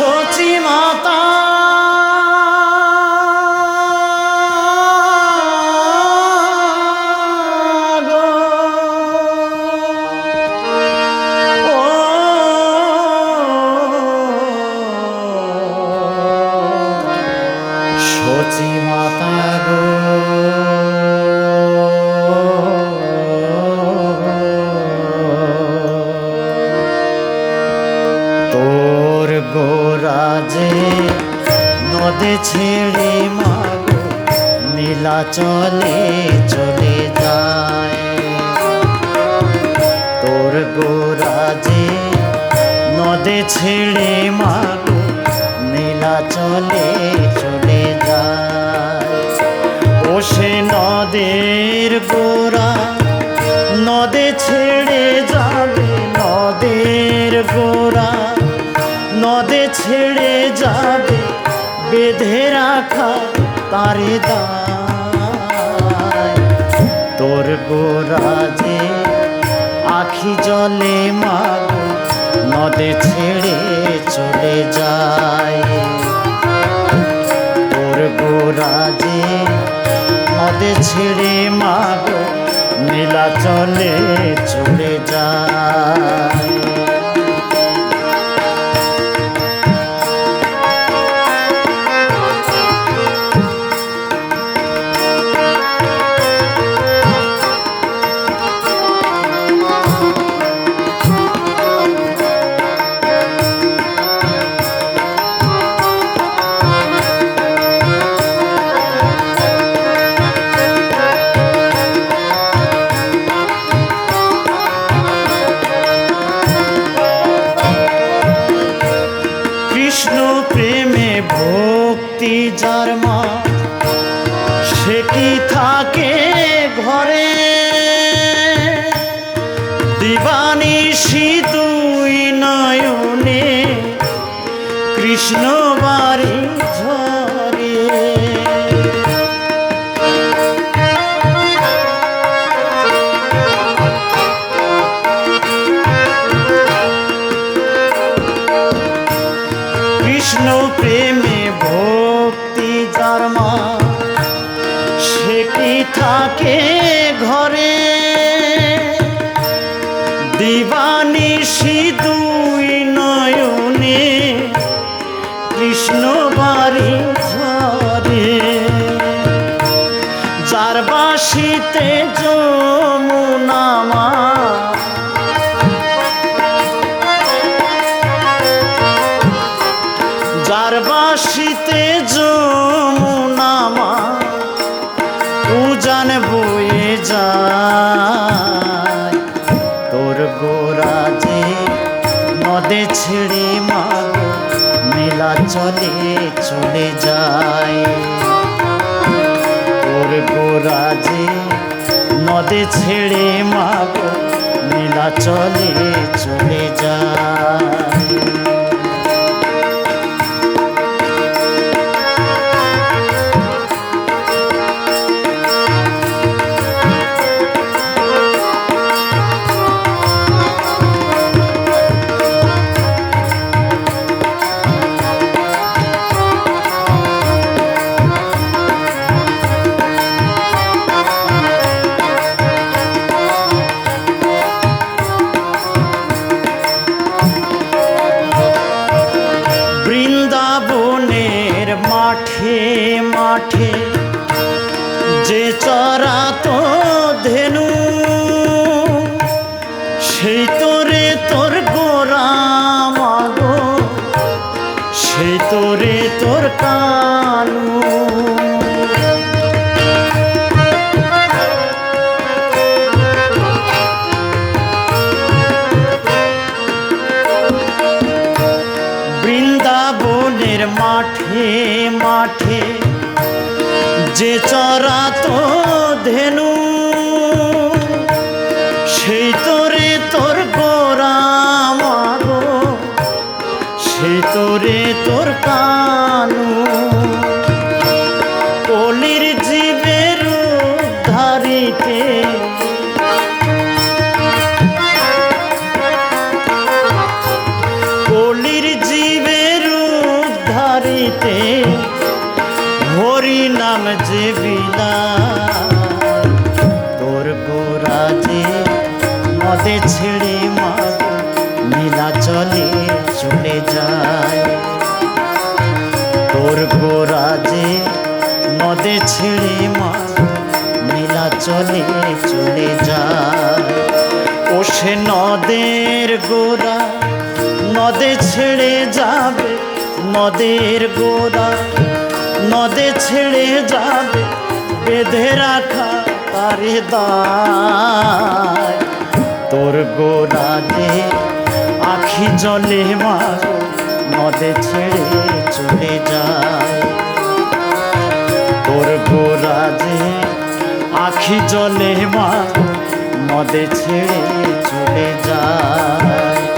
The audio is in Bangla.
শচী মাতা ছেড়ে মাগো নীলা চলে চলে যায়। তোর গোরাজে নদে ছেড়ে মাগো নীলা চলে চলে যায়। ও সে নদের গোরা তারে তোর গোরাজে আখি জলে মাগো নদে ছেড়ে চলে যায়। তোর গোরাজে নদে ছেড়ে থাকে ঘরে। দিবানিশি দুই নয়নে কৃষ্ণ বাড়ি ঝরে। যার বাসিতে যমুনামা যার বাসিতে যমুনামা গোরাজে নদে ছেড়ে মাগো, মেলা চলে চলে যায়। তোর গোরাজে নদে ছেড়ে মাগো, মেলা চলে চলে যায়। মাঠে যে চরাতো ধেনু, সেই তোরে তোর গোরা মাগো সেই তোরে তোর বৃন্দাবনের মাঠে মাঠে যে চরা তো ধেনু সেই তোরে তোর গোরা মারো সেই তোরে তোর কানু নদে ছেড়ে মাগো নীলা চলে চলে যায়। তোর গোরাজে নদে ছেড়ে মা নীলা চলে চলে যায়। ও সে নদের গোড়া নদে ছেড়ে যাবে নদের গোড়া নদে ছেড়ে যাবে, বেঁধে রাখা তারে দায়। তোর গো যে আখি জলে মার মদে ছেড়ে চলে যায় তোর গোড়া যে আখি জলে মার মদে ছেড়ে চলে যায়